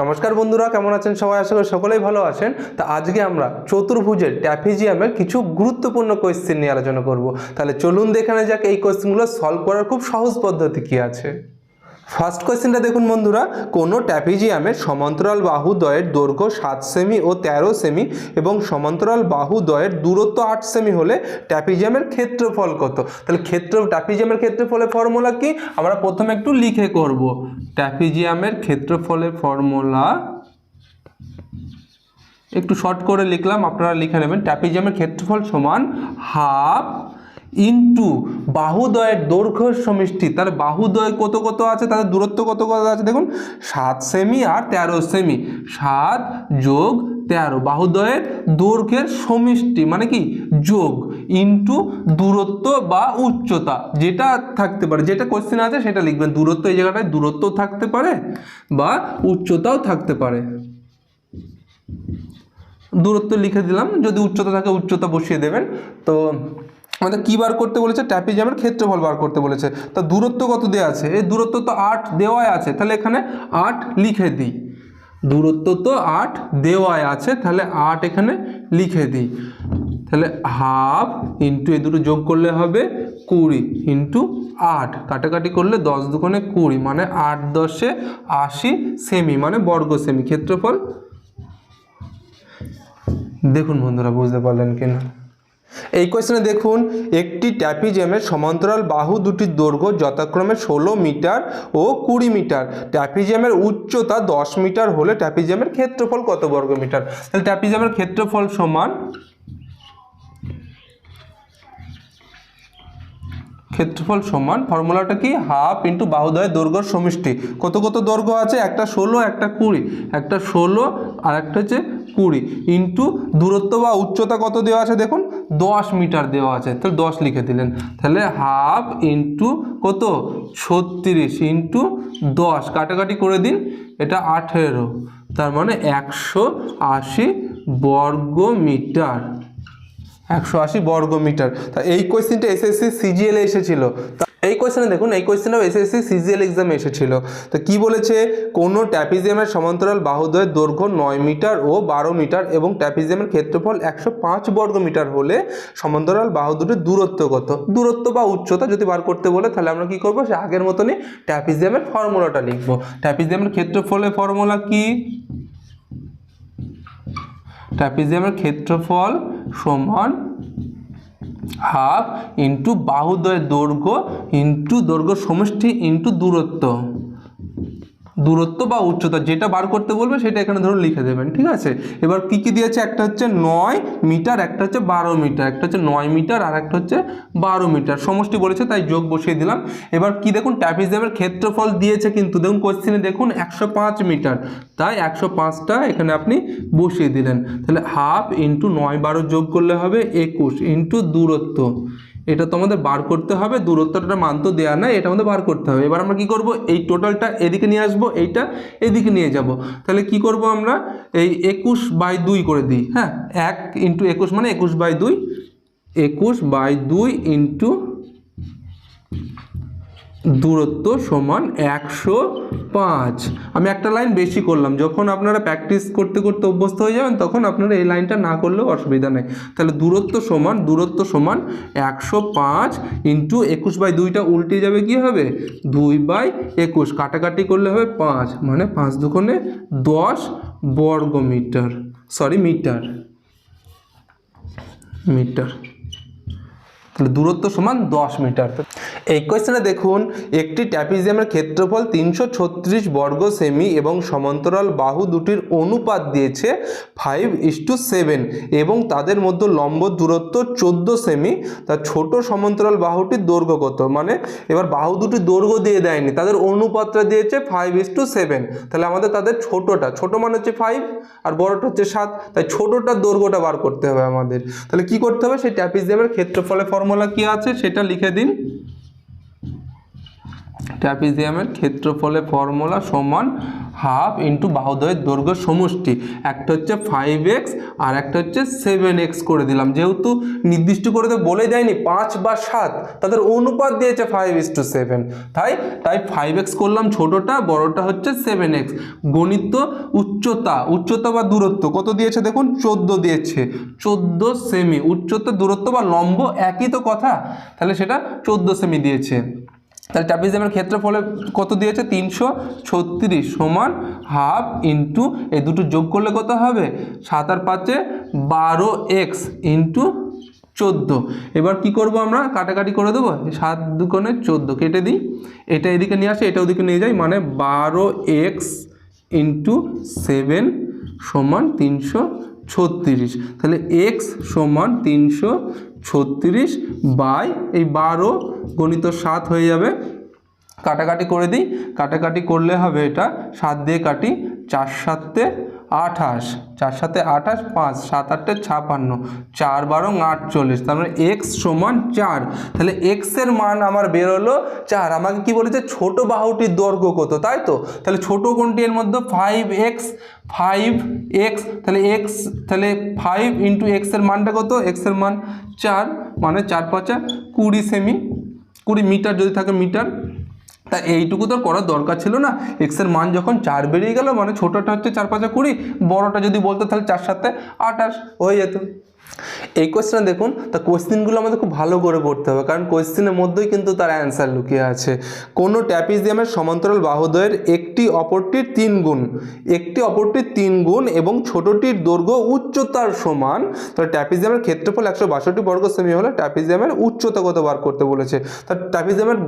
নমস্কার বন্ধুরা, কেমন আছেন সবাই? আশা করি সকলেই ভালো আছেন। তা আজকে আমরা চতুর্ভুজের ট্যাফিজিয়ামের কিছু গুরুত্বপূর্ণ কোয়েশ্চেন নিয়ে আলোচনা করব। তাহলে চলুন দেখে যাক এই কোয়েশ্চেনগুলো সলভ করার খুব সহজ পদ্ধতি কি আছে। ফার্স্ট কোয়েশ্চেনটা দেখুন বন্ধুরা, কোনো ট্যাপিজিয়ামের সমান্তরাল বাহু দ্বয়ের দৈর্ঘ্য সাত সেমি ও তেরো সেমি এবং সমান্তরাল বাহু দ্বয়ের দূরত্ব আট সেমি হলে ট্যাপিজিয়ামের ক্ষেত্রফল কত? তাহলে ক্ষেত্র ট্যাপিজিয়ামের ক্ষেত্রফলের ফর্মুলা কি? আমরা প্রথমে একটু লিখে করব। ট্যাপিজিয়ামের ক্ষেত্রফলের ফর্মুলা একটু শর্ট করে লিখলাম, আপনারা লিখে নেবেন। ট্যাপিজিয়ামের ক্ষেত্রফল সমান হাফ ইন্টু বাহুদয়ের দৈর্ঘ্য সমষ্টি তার বাহুদয় কত কত আছে? তাদের দূরত্ব কত কত আছে? দেখুন, সাত সেমি আর তেরো সেমি সাত যোগ তেরো, বাহুদয়ের দৈর্ঘ্যের সমিষ্টি মানে কি? যোগ ইন্টু দূরত্ব বা উচ্চতা, যেটা থাকতে পারে, যেটা কোশ্চেন আছে, সেটা লিখবেন। দূরত্ব এই জায়গাটায় দূরত্ব থাকতে পারে বা উচ্চতাও থাকতে পারে। দূরত্ব লিখে দিলাম, যদি উচ্চতা থাকে, উচ্চতা বসিয়ে দেবেন। তো আমাদের কী বার করতে বলেছে? ট্যাপিজামের ক্ষেত্রফল বার করতে বলেছে। তা দূরত্ব কত দেওয়া আছে? এই দূরত্ব তো আট দেওয়াই আছে, তাহলে এখানে আট লিখে দিই। দূরত্ব তো আট দেওয়ায় আছে, তাহলে আট এখানে লিখে দিই। তাহলে হাফ ইন্টু এ দুটো যোগ করলে হবে কুড়ি ইন্টু আট। কাটাকাটি করলে দশ দুগুণে কুড়ি মানে আট দশে আশি সেমি মানে বর্গ সেমি, ক্ষেত্রফল। দেখুন বন্ধুরা, বুঝতে পারলেন কিনা? এই কোয়েশ্চেনে দেখুন, একটি ট্যাপিজেমের সমান্তরাল বাহু দুটির দৈর্ঘ্য যথাক্রমে ষোলো মিটার ও কুড়ি মিটার। ট্যাপিজেমের উচ্চতা দশ মিটার হলে ট্যাপিজেমের ক্ষেত্রফল কত বর্গ মিটার? তাহলে ট্যাপিজেমের ক্ষেত্রফল সমান ক্ষেত্রফল সমান ফর্মুলাটা কি? হাফ ইন্টু বাহুদয়ের দৈর্ঘ্যর সমষ্টি। কত কত দৈর্ঘ্য আছে? একটা ষোলো, একটা কুড়ি। একটা ষোলো আর একটা হচ্ছে কুড়ি ইন্টু দূরত্ব বা উচ্চতা কত দেওয়া আছে দেখুন? দশ মিটার দেওয়া আছে। তাহলে দশ লিখে দিলেন। তাহলে হাফ ইন্টু কত? ছত্রিশ ইন্টু দশ। কাটাকাটি করে দিন। এটা আঠেরো। তার মানে একশো আশি বর্গ মিটার একশো আশি বর্গ মিটার তা এই কোয়েশ্চেনটা এসএসসি সিজিএল এসেছিল। এই কোয়েশ্চেনে দেখুন, এই কোয়েশ্চেনটাও এসএসসি সিজিএল এক্সামে এসেছিল। তো কি বলেছে? কোনো ট্যাপিজিয়ামের সমান্তরাল বাহুদ্বয়ের দৈর্ঘ্য নয় মিটার ও বারো মিটার এবং ট্যাপিজিয়ামের ক্ষেত্রফল একশো পাঁচ বর্গ মিটার হলে সমান্তরাল বাহু দুটির দূরত্ব কত? দূরত্ব বা উচ্চতা যদি বার করতে বলে, তাহলে আমরা কি করব? সে আগের মতনই ট্যাপিজিয়ামের ফর্মুলাটা লিখব। ট্যাপিজিয়ামের ক্ষেত্রফলের ফর্মুলা কি? ট্রাপিজিয়ামের ক্ষেত্রফল সমান হাফ ইন্টু বাহুদ্বয়ের দৈর্ঘ্য ইন্টু দৈর্ঘ্য সমষ্টি ইন্টু দূরত্ব। দূরত্ব বা উচ্চতা, যেটা বার করতে বলবে সেটা এখানে ধরুন লিখে দেবেন, ঠিক আছে? এবার কি কি দিয়েছে? একটা হচ্ছে নয় মিটার, একটা হচ্ছে বারো মিটার, একটা হচ্ছে নয় মিটার আর একটা হচ্ছে বারো মিটার। সমষ্টি বলেছে, তাই যোগ বসিয়ে দিলাম। এবার কি দেখুন ট্যাপিজিয়ামের ক্ষেত্রফল দিয়েছে কিন্তু, দেখুন কোশ্চেনে দেখুন একশো পাঁচ মিটার, তাই একশো পাঁচটা এখানে আপনি বসিয়ে দিলেন। তাহলে হাফ ইন্টু নয় বারো যোগ করলে হবে একুশ, ইন্টু দূরত্ব। এটা তো আমাদের বার করতে হবে, দূরত্বটা মান তো দেওয়া নাই, এটা আমাদের বার করতে হবে। এবার আমরা কি করব? এই টোটালটা এদিকে নিয়ে আসব, এইটা এদিকে নিয়ে যাব। তাহলে কি করব আমরা? এই একুশ বাই দুই করে দিই হ্যাঁ? এক ইন্টু একুশ মানে একুশ বাই দুই, একুশ বাই দুই ইন্টু দূরত্ব সমান একশো পাঁচ। আমি একটা লাইন বেশি করলাম, যখন আপনারা প্র্যাকটিস করতে করতে অভ্যস্ত হয়ে যাবেন, তখন আপনারা এই লাইনটা না করলেও অসুবিধা নেই। তাহলে দূরত্ব সমান দূরত্ব সমান একশো পাঁচ ইন্টু একুশ বাই দুইটা উল্টে যাবে কি হবে? দুই বাই একুশ। কাটাকাটি করলে হবে পাঁচ মানে পাঁচ দুকোণে দশ বর্গ মিটার সরি মিটার মিটার। তাহলে দূরত্ব সমান দশ মিটার। এই কোয়েশ্চেনে দেখুন, একটি ট্যাপিজিয়ামের ক্ষেত্রফল তিনশো ছত্রিশ বর্গ সেমি এবং সমান্তরাল বাহু দুটির অনুপাত দিয়েছে ফাইভ ইস টু সেভেন এবং তাদের মধ্যে লম্ব দূরত্ব চোদ্দ সেমি। তার ছোট সমান্তরাল বাহুটির দৈর্ঘ্য কত? মানে এবার বাহু দুটির দৈর্ঘ্য দিয়ে দেয়নি, তাদের অনুপাতটা দিয়েছে ফাইভ ইস টু সেভেন তাহলে আমাদের তাদের ছোটোটা, ছোট মানে হচ্ছে ফাইভ আর বড়টা হচ্ছে সাত। তাই ছোটোটার দৈর্ঘ্যটা বার করতে হবে আমাদের। তাহলে কি করতে হবে? সেই ট্যাপিজিয়ামের ক্ষেত্রফলের ফর্মুলা কি আছে সেটা লিখে দিন। ট্র্যাপিজিয়ামের ক্ষেত্রফলের ফর্মুলা সমান হাফ ইন্টু বাহুদ্বয়ের দৈর্ঘ্য সমষ্টি। একটা হচ্ছে ফাইভ এক্স আর একটা হচ্ছে সেভেন এক্স করে দিলাম। যেহেতু নির্দিষ্ট করে তো বলে দেয়নি, পাঁচ বা সাত, তাদের অনুপাত দিয়েছে ফাইভ ইস টু সেভেন তাই তাই ফাইভ এক্স করলাম ছোটোটা, বড়টা হচ্ছে সেভেন এক্স গণিত উচ্চতা উচ্চতা বা দূরত্ব, কত দিয়েছে দেখুন? চোদ্দ দিয়েছে। চোদ্দ সেমি উচ্চতা, দূরত্ব বা লম্ব একই তো কথা। তাহলে সেটা চোদ্দ সেমি দিয়েছে। তাহলে ট্রাপিজিয়ামের ক্ষেত্রফলে কত দিয়েছে? তিনশো ছত্রিশ সমান হাফ ইন্টু, এই দুটো যোগ করলে কত হবে? সাত আর পাঁচে বারো এক্স ইন্টু চোদ্দ। এবার কি করব আমরা? কাটাকাটি করে দেবো? সাত দুকোণে চোদ্দ কেটে দিই। এটা এদিকে নিয়ে আসে, এটা ওদিকে নিয়ে যাই মানে বারো এক্স ইন্টু সেভেন সমান তিনশো ছত্রিশ। তাহলে এক্স সমান তিনশো ছত্রিশ বাই এই বারো গণিত সাত হয়ে যাবে। কাটাকাটি করে দিই। কাটাকাটি করলে হবে এটা সাত দিয়ে কাটি চার সাতে। আঠাশ চার সাথে আঠাশ, পাঁচ সাত আটটে ছাপান্ন, চার বারো আটচল্লিশ, তার মানে এক্স সমান চার। তাহলে এক্সের মান আমার বেরোলো চার। আমাকে কি বলেছে? ছোট বাহুটির দৈর্ঘ্য কত? তাই তো? তাহলে ছোট কোনটি এর মধ্যে? ফাইভ এক্স ফাইভ এক্স তাহলে এক্স তাহলে ফাইভ ইন্টু এক্সের মানটা কত? এক্সের মান চার মানে চার পাঁচা কুড়ি সেমি কুড়ি মিটার যদি থাকে মিটার তা এইটুকু তো করার দরকার ছিল না? এক্সের মান যখন চার বেরিয়ে গেল মানে ছোটোটা হচ্ছে চার পাঁচা কুড়ি, বড়টা যদি বলতো তাহলে চার সাথে আঠাশ, হয়ে যেত। এই কোয়েশ্চেনে দেখুন, তা কোয়েশ্চেনগুলো আমাদের খুব ভালো করে পড়তে হবে, কারণ কোয়েশ্চেনের মধ্যেই কিন্তু তার অ্যান্সার লুকিয়ে আছে। কোনো ট্যাপিজিয়ামের সমান্তরাল বাহুদ্বয়ের একটি অপরটির তিন গুণ, একটি অপরটির তিন গুণ এবং ছোটটির দৈর্ঘ্য উচ্চতার সমান। তাহলে ট্যাপিজিয়ামের ক্ষেত্রফল একশো বাষট্টি বর্গ সেমি হলে ট্যাপিজিয়ামের উচ্চতা কত বার করতে বলেছে? তা ট্যাপিজিয়ামের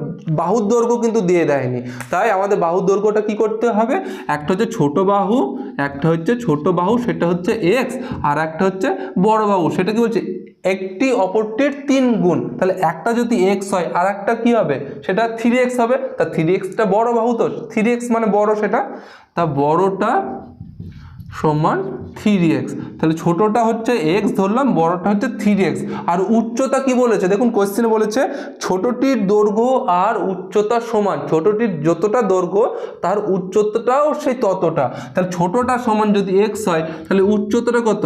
বাহুর দৈর্ঘ্য কিন্তু দিয়ে দেয়নি। তাই আমাদের বাহুর দৈর্ঘ্যটা কি করতে হবে? একটা হচ্ছে ছোট বাহু, একটা হচ্ছে ছোট বাহু, সেটা হচ্ছে এক্স আর একটা হচ্ছে বড় বাহু। সেটা কি বলছে? একটি অপরটির তিন গুণ। তাহলে একটা যদি এক্স হয় আর একটা কী হবে? সেটা থ্রি এক্স হবে। তা থ্রি এক্সটা বড় বাহু তো। থ্রি এক্স মানে বড় সেটা। তা বড়টা সমান থ্রি এক্স তাহলে ছোটোটা হচ্ছে এক্স ধরলাম বড়টা হচ্ছে থ্রি এক্স আর উচ্চতা কি বলেছে? দেখুন কোয়েশ্চেনে বলেছে, ছোটটির দৈর্ঘ্য আর উচ্চতা সমান। ছোটটির যতটা দৈর্ঘ্য, তার উচ্চতাটাও সেই ততটা। তাহলে ছোটোটা সমান যদি এক্স হয়, তাহলে উচ্চতাটা কত?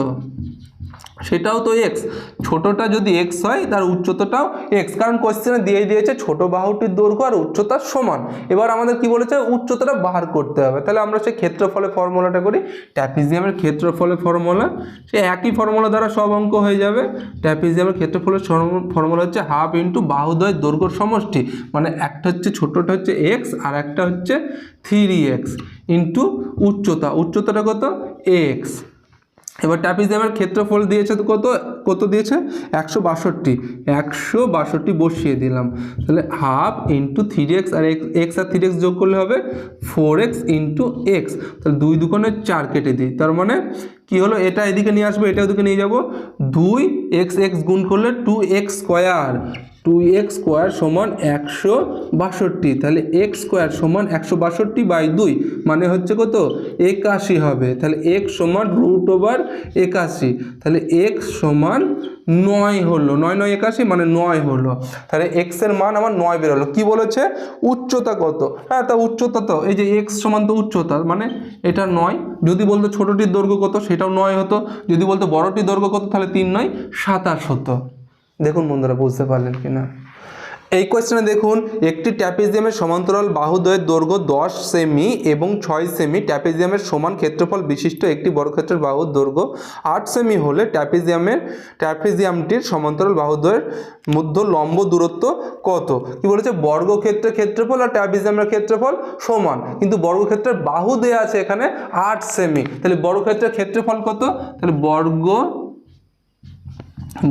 সেটাও তো এক্স ছোটটা যদি এক্স হয়, তার উচ্চতাটাও এক্স কারণ কোয়েশ্চেনে দিয়ে দিয়েছে ছোট বাহুটির দৈর্ঘ্য আর উচ্চতা সমান। এবার আমাদের কি বলেছে? উচ্চতাটা বার করতে হবে। তাহলে আমরা সেই ক্ষেত্রফলে ফর্মুলাটা করি। ট্যাপিজিয়ামের ক্ষেত্রফলে ফর্মুলা সে একই ফর্মুলা দ্বারা সব অঙ্ক হয়ে যাবে। ট্যাপিজিয়ামের ক্ষেত্রফলের ফর্মুলা হচ্ছে হাফ ইন্টু বাহুদ্বয় দৈর্ঘ্য সমষ্টি। মানে একটা হচ্ছে ছোটটা হচ্ছে এক্স আর একটা হচ্ছে থ্রি এক্স ইন্টু উচ্চতা। উচ্চতাটা কত? এক্স এবার ট্যাপিজিয়ামের ক্ষেত্রফল দিয়েছে তো কত? কত দিয়েছে? একশো বাষট্টি। একশো বাষট্টি বসিয়ে দিলাম। তাহলে হাফ ইন্টু থ্রি এক্স আর এক্স আর থ্রি এক্স যোগ করলে হবে ফোর এক্স ইন্টু এক্স। তাহলে দুই দুকোণে চার কেটে দিই। তার মানে কি হলো? এটা এদিকে নিয়ে আসব, এটা ওদিকে নিয়ে যাব। দুই এক্স এক্স গুণ করলে two x square. Two x square সমান একশো বাষট্টি। তাহলে এক্স স্কোয়ার সমান একশো বাষট্টি বাই দুই মানে হচ্ছে কত? একাশি হবে। তাহলে এক্স সমান রুট ওভার একাশি। তাহলে এক্স সমান নয় হলো। নয় নয়, একাশি মানে নয় হলো। তাহলে এক্সের মান আমার নয় বেরোলো কি বলেছে? উচ্চতা কত? হ্যাঁ তা উচ্চতা তো। এই যে এক্স সমান তো উচ্চতা মানে এটা নয়। যদি বলতো ছোটোটির দৈর্ঘ্য কত? সেটাও নয় হতো। যদি বলতো বড়টির দৈর্ঘ্য কত? তাহলে তিন নয়, সাতাশ হতো। দেখুন বন্ধুরা, বুঝতে পারলেন কি না এই কোয়েশ্চেনে দেখুন, একটি ট্যাপিজিয়ামের সমান্তরাল বাহুদ্বয়ের দৈর্ঘ্য দশ সেমি এবং ছয় সেমি ট্যাপিজিয়ামের সমান ক্ষেত্রফল বিশিষ্ট একটি বর্গক্ষেত্রের বাহুর দৈর্ঘ্য আট সেমি হলে ট্যাপিজিয়ামের ট্যাপিজিয়ামটির সমান্তরাল বাহুদ্বয়ের মধ্যে লম্ব দূরত্ব কত? কি বলেছে? বর্গক্ষেত্রের ক্ষেত্রফল আর ট্যাপিজিয়ামের ক্ষেত্রফল সমান। কিন্তু বর্গক্ষেত্রের বাহু দেয়া আছে এখানে আট সেমি তাহলে বর্গক্ষেত্রের ক্ষেত্রফল কত? তাহলে বর্গ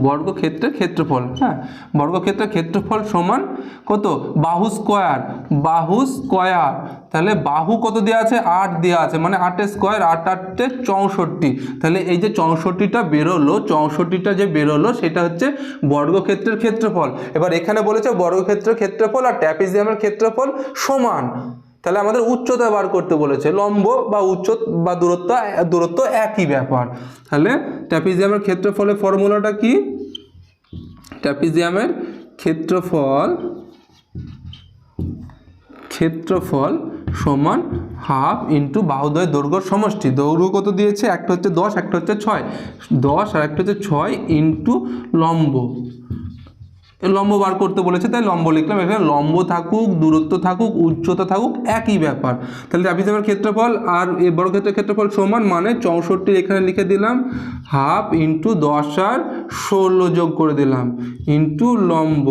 বর্গক্ষেত্রের ক্ষেত্রফল হ্যাঁ? বর্গক্ষেত্রের ক্ষেত্রফল সমান কত? বাহু স্কোয়ার বাহু স্কোয়ার তাহলে বাহু কত দেওয়া আছে? আট দেওয়া আছে। মানে আটের স্কোয়ার আট আটটে চৌষট্টি। তাহলে এই যে চৌষট্টিটা বেরোলো, চৌষট্টিটা যে বেরোলো, সেটা হচ্ছে বর্গক্ষেত্রের ক্ষেত্রফল। এবার এখানে বলেছে বর্গক্ষেত্রের ক্ষেত্রফল আর ট্যাপিজিয়ামের ক্ষেত্রফল সমান। তাহলে আমাদের উচ্চতা বার করতে বলেছে। লম্ব বা উচ্চ বা দূরত্ব দূরত্ব একই ব্যাপার। তাহলে ট্যাপিজিয়ামের ক্ষেত্রফলের ফর্মুলাটা কি? ট্যাপিজিয়ামের ক্ষেত্রফল ক্ষেত্রফল সমান হাফ ইন্টু বাহুদয় দৈর্ঘ্য সমষ্টি। দৈর্ঘ্য কত দিয়েছে? একটা হচ্ছে দশ, একটা হচ্ছে ছয়। দশ আর একটা হচ্ছে ছয় ইন্টু লম্ব। লম্ব বার করতে বলেছে, তাই লম্ব লিখলাম। এখানে লম্ব থাকুক, দূরত্ব থাকুক, উচ্চতা থাকুক, একই ব্যাপার। তাহলে চাপিজামের ক্ষেত্রফল আর এই বড় ক্ষেত্রের ক্ষেত্রফল সমান মানে চৌষট্টি এখানে লিখে দিলাম, হাফ ইন্টু দশ আর ষোলো যোগ করে দিলাম, ইন্টু লম্ব।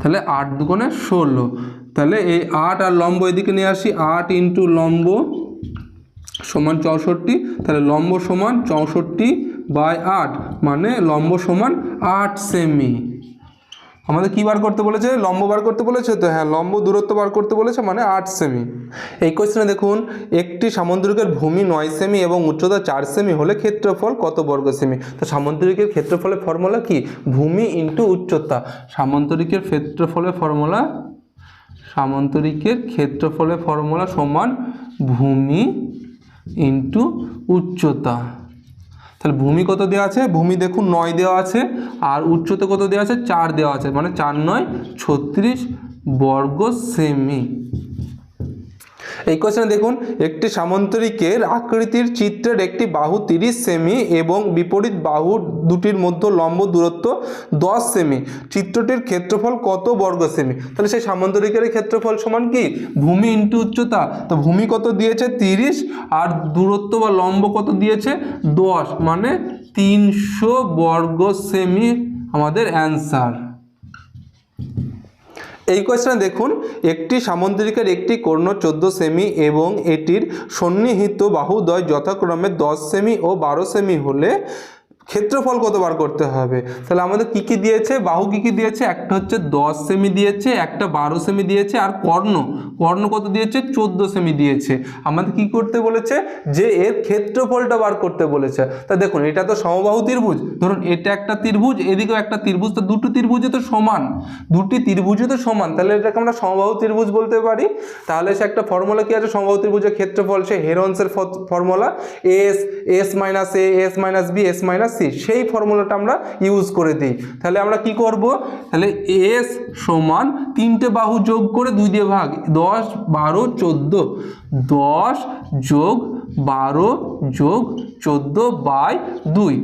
তাহলে আট দুগুণে ষোলো। তাহলে এই আট আর লম্ব এদিকে নিয়ে আসি, আট ইন্টু লম্ব সমান চৌষট্টি, তাহলে লম্ব সমান চৌষট্টি বাই আট মানে লম্ব সমান আট সেমি আমাদের কী বার করতে বলেছে? লম্ব বার করতে বলেছে তো? হ্যাঁ লম্ব দূরত্ব বার করতে বলেছে মানে আট সেমি এই কোয়েশ্চেনে দেখুন, একটি সামুদ্রিকের ভূমি নয় সেমি এবং উচ্চতা চার সেমি হলে ক্ষেত্রফল কত বর্গ সেমি তো সামুদ্রিকের ক্ষেত্রফলের ফর্মুলা কি? ভূমি ইন্টু উচ্চতা। সামন্তরিকের ক্ষেত্রফলের ফর্মুলা সামন্তরিকের ক্ষেত্রফলের ফর্মুলা সমান ভূমি ইন্টু উচ্চতা। তাহলে ভূমি কত দেওয়া আছে? ভূমি দেখুন নয় দেওয়া আছে, আর উচ্চতা কত দেওয়া আছে? চার দেওয়া আছে মানে চার নয়, ছত্রিশ বর্গ সেমি। এই কোশ্চেনে দেখুন, একটি সামন্তরিকের আকৃতির চিত্রের একটি বাহু তিরিশ সেমি এবং বিপরীত বাহু দুটির মধ্যে লম্ব দূরত্ব দশ সেমি। চিত্রটির ক্ষেত্রফল কত বর্গ সেমি? তাহলে সেই সামন্তরিকের ক্ষেত্রফল সমান কি? ভূমি ইন্টু উচ্চতা। তো ভূমি কত দিয়েছে? তিরিশ। আর দূরত্ব বা লম্ব কত দিয়েছে? দশ। মানে তিনশো বর্গ সেমি আমাদের অ্যান্সার এই কোয়েশ্চেনে দেখুন, একটি সামুদ্রিকের একটি কর্ণ চোদ্দ সেমি এবং এটির সন্নিহিত বাহুদ্বয় যথাক্রমে দশ সেমি ও বারো সেমি হলে ক্ষেত্রফল কত বার করতে হবে? তাহলে আমাদের কি কি দিয়েছে? বাহু কি কি দিয়েছে? একটা হচ্ছে দশ সেমি দিয়েছে, একটা বারো সেমি দিয়েছে, আর কর্ণ। কর্ণ কত দিয়েছে? চোদ্দ সেমি দিয়েছে। আমাদের কি করতে বলেছে? যে এর ক্ষেত্রফলটা বার করতে বলেছে। তা দেখুন, এটা তো সমবাহু ত্রিভুজ। ধরুন, এটা একটা ত্রিভুজ, এদিকেও একটা ত্রিভুজ, তো দুটো ত্রিভুজে তো সমান। দুটি ত্রিভুজে তো সমান। তাহলে এটাকে আমরা সমবাহু ত্রিভুজ বলতে পারি। তাহলে সে একটা ফর্মুলা কি আছে? সমবাহু ত্রিভুজের ক্ষেত্রফল, সে হেরন্সের formula s s minus a s minus b s minus c, সেই ফর্মুলাটা আমরা ইউজ করে দিই। তাহলে আমরা কি করব? তাহলে এস সমান তিনটে বাহু যোগ করে দুই দিয়ে ভাগ, দশ, বারো, চোদ্দ। দশ যোগ বারো যোগ চোদ্দ বাই দুই।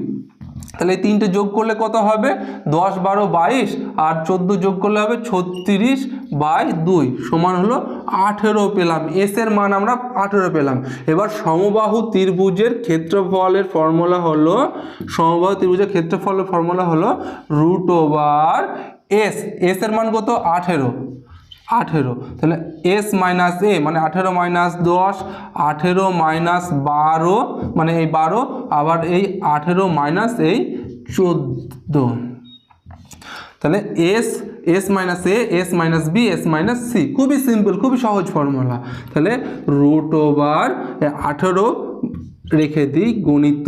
তাহলে এই তিনটে যোগ করলে কত হবে? দশ বারো বাইশ আর চোদ্দ যোগ করলে হবে ছত্রিশ বাই দুই সমান হলো আঠেরো পেলাম। এস এর মান আমরা আঠেরো পেলাম। এবার সমবাহু ত্রিভুজের ক্ষেত্রফলের ফর্মুলা হলো, সমবাহু ত্রিভুজের ক্ষেত্রফলের ফর্মুলা হলো রুট ওভার এস এস এর মান কত? আঠেরো। আঠেরো। তাহলে এস মাইনাস এ মানে আঠেরো মাইনাস দশ, আঠেরো মাইনাস বারো মানে এই বারো, আবার এই আঠেরো মাইনাস এই চোদ্দ। তাহলে s s minus a s minus b s minus c খুবই সিম্পল খুবই সহজ ফর্মুলা তাহলে রুট ওভার আঠেরো রেখে দিই, গণিত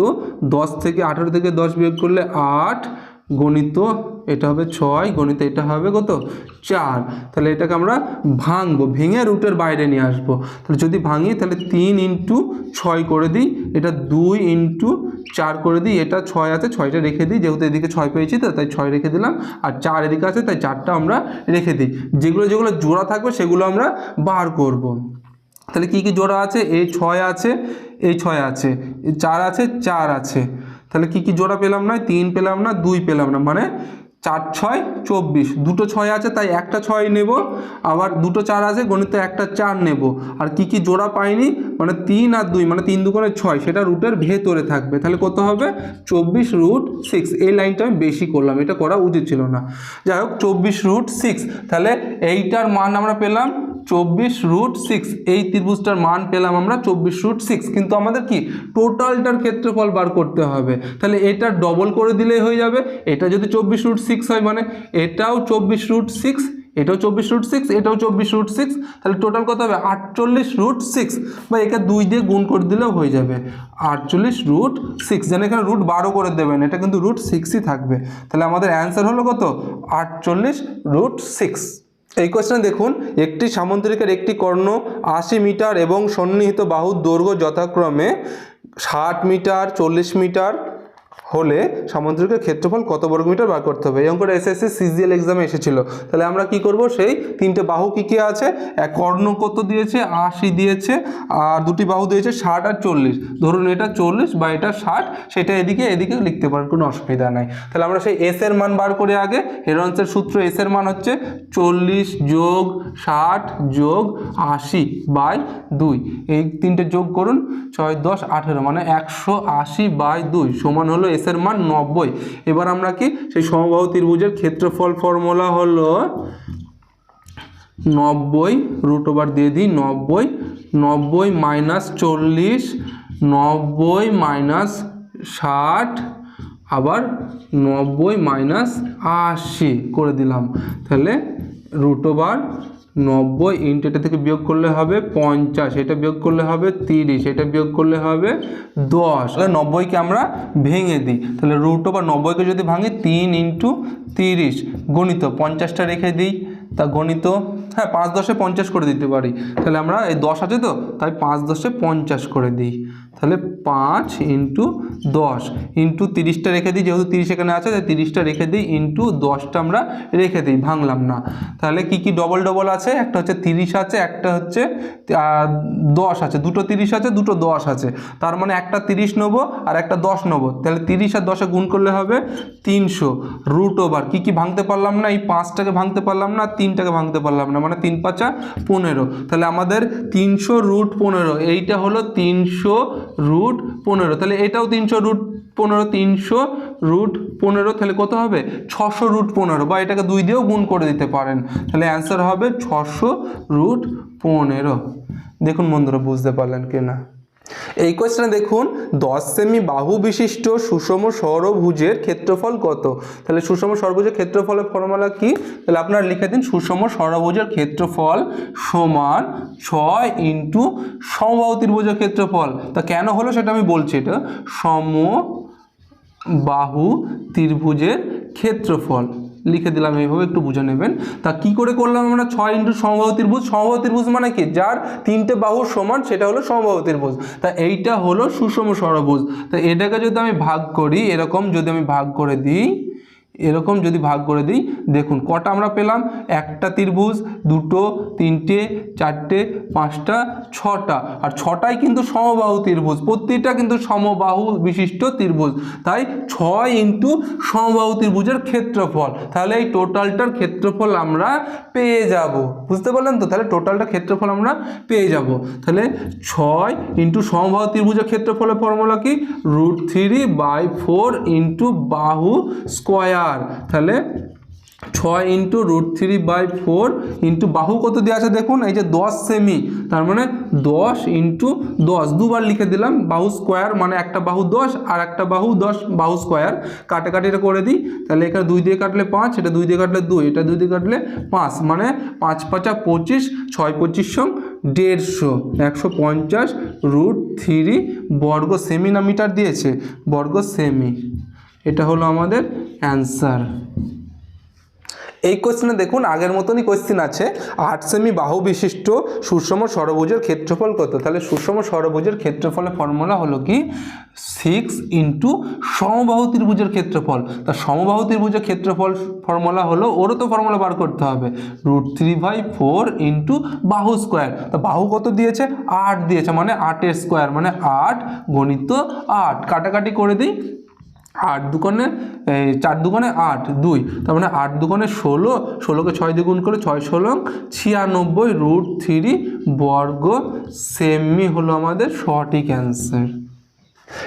দশ থেকে আঠেরো থেকে দশ বিয়োগ করলে আট গণিত, এটা হবে ছয়, গণিত এটা হবে কত? চার। তাহলে এটাকে আমরা ভাঙবো, ভেঙে রুটের বাইরে নিয়ে আসব। তাহলে যদি ভাঙি, তাহলে তিন ইন্টু ছয় করে দিই, এটা দুই ইন্টু চার করে দিই, এটা ছয় আছে, ছয়টা রেখে দিই, যেহেতু এদিকে ছয় পেয়েছি তো, তাই ছয় রেখে দিলাম। আর চার এদিকে আছে, তাই চারটা আমরা রেখে দিই। যেগুলো যেগুলো জোড়া থাকবে, সেগুলো আমরা বার করব। তাহলে কি কি জোড়া আছে? এই ছয় আছে এই ছয় আছে চার আছে চার আছে। তাহলে কি কি জোড়া পেলাম না? তিন পেলাম না, দুই পেলাম না মানে চার, ছয়, চব্বিশ। দুটো ছয় আছে, তাই একটা ছয় নেব, আবার দুটো চার আছে, গণিতে একটা চার নেব। আর কি কি জোড়া পাইনি? মানে তিন আর দুই মানে তিন দুগুণে ছয়, সেটা রুটের ভেতরে থাকবে। তাহলে কত হবে? চব্বিশ রুট সিক্স। এই লাইনটা আমি বেশি করলাম, এটা করা উচিত ছিল না। যাই হোক, চব্বিশ রুট সিক্স। তাহলে এইটার মান আমরা পেলাম চব্বিশ রুট সিক্স এই ত্রিভুজটার মান পেলাম আমরা চব্বিশ রুট সিক্স কিন্তু আমাদের কি? টোটালটার ক্ষেত্রফল বার করতে হবে। তাহলে এটা ডবল করে দিলেই হয়ে যাবে। এটা যদি চব্বিশ রুট সিক্স হয় মানে এটাও চব্বিশ রুট সিক্স এটাও চব্বিশ রুট সিক্স এটাও চব্বিশ রুট সিক্স তাহলে টোটাল কত হবে? আটচল্লিশ রুট সিক্স বা একে দুই দিয়ে গুণ করে দিলেও হয়ে যাবে। আটচল্লিশ রুট সিক্স যেন এখানে রুট বারো করে দেবেন, এটা কিন্তু রুট সিক্সই থাকবে। তাহলে আমাদের অ্যান্সার হলো কত? আটচল্লিশ রুট সিক্স এই কোয়েশ্চেন দেখুন, একটি সামুদ্রিকের একটি কর্ণ আশি মিটার এবং সন্নিহিত বাহুর দৈর্ঘ্য যথাক্রমে ষাট মিটার, চল্লিশ মিটার হলে সামুদ্রিকের ক্ষেত্রফল কত বর্গমিটার বার করতে হবে? এই অঙ্কটা এসএসসি সিজিএল এক্সামে এসেছিল। তাহলে আমরা কি করব? সেই তিনটে বাহু কি কি আছে? এক কর্ণ কত দিয়েছে? আশি দিয়েছে। আর দুটি বাহু দিয়েছে ষাট আর চল্লিশ। ধরুন এটা চল্লিশ বা এটা ষাট, সেটা এদিকে এদিকে লিখতে পারেন, কোনো অসুবিধা নাই। তাহলে আমরা সেই এস এর মান বার করে আগে। হেরন্সের সূত্র এস এর মান হচ্ছে চল্লিশ যোগ ষাট যোগ আশি বাই দুই। এই তিনটে যোগ করুন, ছয়, দশ, আঠেরো মানে একশো আশি বাই দুই সমান হলো এস এর মান নব্বই। এবার আমরা কি? সেই সমবাহু ত্রিভুজের ক্ষেত্রফল ফর্মুলা হলো নব্বই রুট ওভার দিয়ে দিই নব্বই নব্বই মাইনাস চল্লিশ, নব্বই মাইনাস ষাট, আবার নব্বই মাইনাস আশি করে দিলাম। তাহলে রুট ওভার নব্বই ইন্টু এটা থেকে বিয়োগ করলে হবে পঞ্চাশ, এটা বিয়োগ করলে হবে তিরিশ, এটা বিয়োগ করলে হবে দশ। তাহলে নব্বইকে আমরা ভেঙে দিই। তাহলে রুট ওভার নব্বইকে যদি ভাঙি, তিন ইন্টু তিরিশ গণিত, পঞ্চাশটা রেখে দিই। তা গণিত হ্যাঁ পাঁচ দশে পঞ্চাশ করে দিতে পারি। তাহলে আমরা, এই দশ আছে তো? তাই পাঁচ দশে পঞ্চাশ করে দিই। তাহলে পাঁচ ইন্টু দশ, ইন্টু তিরিশটা রেখে দিই, যেহেতু তিরিশ এখানে আছে, তাই তিরিশটা রেখে দিই, ইন্টু দশটা আমরা রেখে দিই, ভাঙলাম না। তাহলে কি কি ডবল ডবল আছে? একটা হচ্ছে তিরিশ আছে, একটা হচ্ছে দশ আছে। দুটো তিরিশ আছে, দুটো দশ আছে। তার মানে একটা তিরিশ নেব আর একটা দশ নেব। তাহলে তিরিশ আর দশে গুণ করলে হবে তিনশো। রুট ওভার কী কী ভাঙতে পারলাম না? এই পাঁচটাকে ভাঙতে পারলাম না, তিনটাকে ভাঙতে পারলাম না মানে তিন পাঁচা পনেরো। তাহলে আমাদের তিনশো রুট পনেরো, এইটা হলো তিনশো রুট পনেরো। তাহলে এটাও তিনশো রুট পনেরো, তিনশো রুট পনেরো, তাহলে কত হবে? ছশো রুট পনেরো, বা এটাকে দুই দিয়েও গুণ করে দিতে পারেন। তাহলে অ্যান্সার হবে ছশো রুট পনেরো। দেখুন বন্ধুরা, বুঝতে পারলেন কি না এই কোয়েশ্চেনে দেখুন, দশ সেমি বাহু বিশিষ্ট সুষম সরভুজের ক্ষেত্রফল কত? তাহলে সুষম সরভুজের ক্ষেত্রফলের ফর্মুলা কি? তাহলে আপনারা লিখে দিন, সুষম সরভুজের ক্ষেত্রফল সমান ছয় ইন্টু সমবাহু ত্রিভুজের ক্ষেত্রফল। তা কেন হলো সেটা আমি বলছি এটা। সম বাহু ত্রিভুজের ক্ষেত্রফল। লিখে দিলাম এইভাবে, একটু বুঝে নেবেন। তা কি করে করলাম আমরা? ছয় ইন্টু সমবাহু ত্রিভুজ। সমবাহু ত্রিভুজ মানে কি? যার তিনটে বাহু সমান, সেটা হলো সমবাহু ত্রিভুজ। তা এইটা হলো সুষম সরভুজ তা এটাকে যদি আমি ভাগ করি, এরকম যদি আমি ভাগ করে দিই এরকম যদি ভাগ করে দিই, দেখুন কটা আমরা পেলাম? একটা ত্রিভুজ, দুটো, তিনটে, চারটে, পাঁচটা, ছটা। আর ছটাই কিন্তু সমবাহু ত্রিভুজ। প্রত্যেকটা কিন্তু সমবাহু বিশিষ্ট ত্রিভুজ। তাই ছয় ইন্টু সমবাহু ত্রিভুজের ক্ষেত্রফল। তাহলে এই টোটালটার ক্ষেত্রফল আমরা পেয়ে যাব। বুঝতে পারলেন তো? তাহলে টোটালটার ক্ষেত্রফল আমরা পেয়ে যাব। তাহলে ছয় ইন্টু সমবাহু ত্রিভুজের ক্ষেত্রফলের ফর্মুলা কি? Root three by four into বাহু স্কোয়ার। তাহলে ছয় into root three by four into বাহু কত দেওয়া আছে দেখুন? এই যে দশ সেমি তার মানে দশ ইন্টু দশ। দুবার লিখে দিলাম, বাহু স্কোয়ার মানে একটা বাহু দশ আর একটা বাহু দশ, বাহু স্কোয়ার কাটাকাটিটা করে দিই, তাহলে এখানে দুই দিয়ে কাটলে পাঁচ, এটা দুই দিয়ে কাটলে দুই, এটা দুই দিয়ে কাটলে পাঁচ মানে পাঁচ পাঁচা পঁচিশ, ছয় পঁচিশ সং দেড়শো। একশো পঞ্চাশ রুট থ্রি বর্গ সেমি না মিটার দিয়েছে? বর্গ সেমি এটা হলো আমাদের অ্যান্সার এই কোশ্চেনে দেখুন, আগের মতনই কোশ্চেন আছে। আট সেমি বাহু বিশিষ্ট সুষম সরভুজের ক্ষেত্রফল কত? তাহলে সুষম সরভুজের ক্ষেত্রফলের ফর্মুলা হলো কি? সিক্স ইন্টু সমবাহু ত্রিভুজের ক্ষেত্রফল। তা সমবাহু ত্রিভুজের ক্ষেত্রফল ফর্মুলা হলো, ওরও তো ফর্মুলা বার করতে হবে। Root three by four into বাহু স্কোয়ার তা বাহু কত দিয়েছে? আট দিয়েছে মানে আটের স্কোয়ার মানে আট গণিত আট। কাটাকাটি করে দিই। আট দুকোণে চার দুকোণে আট, দুই। তার মানে আট দুকোণে ষোলো, ষোলোকে ছয় দ্বিগুণ করে ছয় ষোলো, ছিয়ানব্বই রুট থ্রি বর্গ সেমি হলো আমাদের সঠিক অ্যান্সার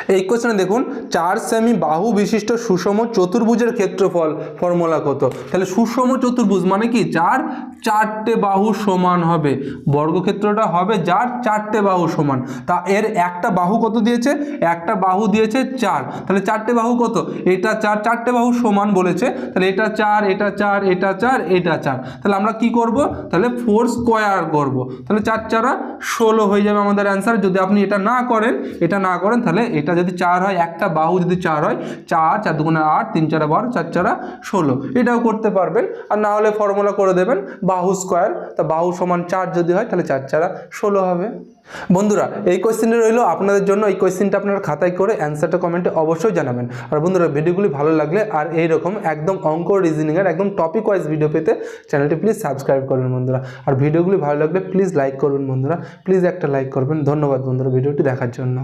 এই কোশ্চেনে দেখুন, চার সেমি বাহু বিশিষ্ট সুষম চতুর্ভুজের ক্ষেত্রফল ফর্মুলা কত? তাহলে সুষম চতুর্ভুজ মানে কি? যার চারটে বাহু সমান হবে। বর্গক্ষেত্রটা হবে যার চারটে বাহু সমান। তা এর একটা বাহু কত দিয়েছে? একটা বাহু দিয়েছে চার। তাহলে চারটে বাহু কত? এটা চার, চারটে বাহু সমান বলেছে। তাহলে এটা চার এটা চার এটা চার এটা চার। তাহলে আমরা কি করব? তাহলে ফোর স্কোয়ার করব। তাহলে চার, চারা ষোলো হয়ে যাবে আমাদের অ্যান্সার যদি আপনি এটা না করেন, এটা না করেন, তাহলে এটা যদি চার হয়, একটা বাহু যদি চার হয়, চার চার দুগুণে আট, তিন চারা বারো, চার চারা ষোলো। এটাও করতে পারবেন। আর না হলে ফর্মুলা করে দেবেন, বাহু স্কোয়ার তা বাহু সমান চার যদি হয়, তাহলে চার চারা ষোলো হবে। বন্ধুরা, এই কোয়েশ্চেনটা রইল আপনাদের জন্য। এই কোয়েশ্চেনটা আপনারা খাতায় করে অ্যান্সারটা কমেন্টে অবশ্যই জানাবেন। আর বন্ধুরা, ভিডিওগুলি ভালো লাগলে আর এইরকম একদম অঙ্ক রিজনিংয়ের একদম টপিক ওয়াইজ ভিডিও পেতে চ্যানেলটি প্লিজ সাবস্ক্রাইব করবেন বন্ধুরা। আর ভিডিওগুলি ভালো লাগলে প্লিজ লাইক করবেন বন্ধুরা। প্লিজ একটা লাইক করবেন। ধন্যবাদ বন্ধুরা, ভিডিওটি দেখার জন্য।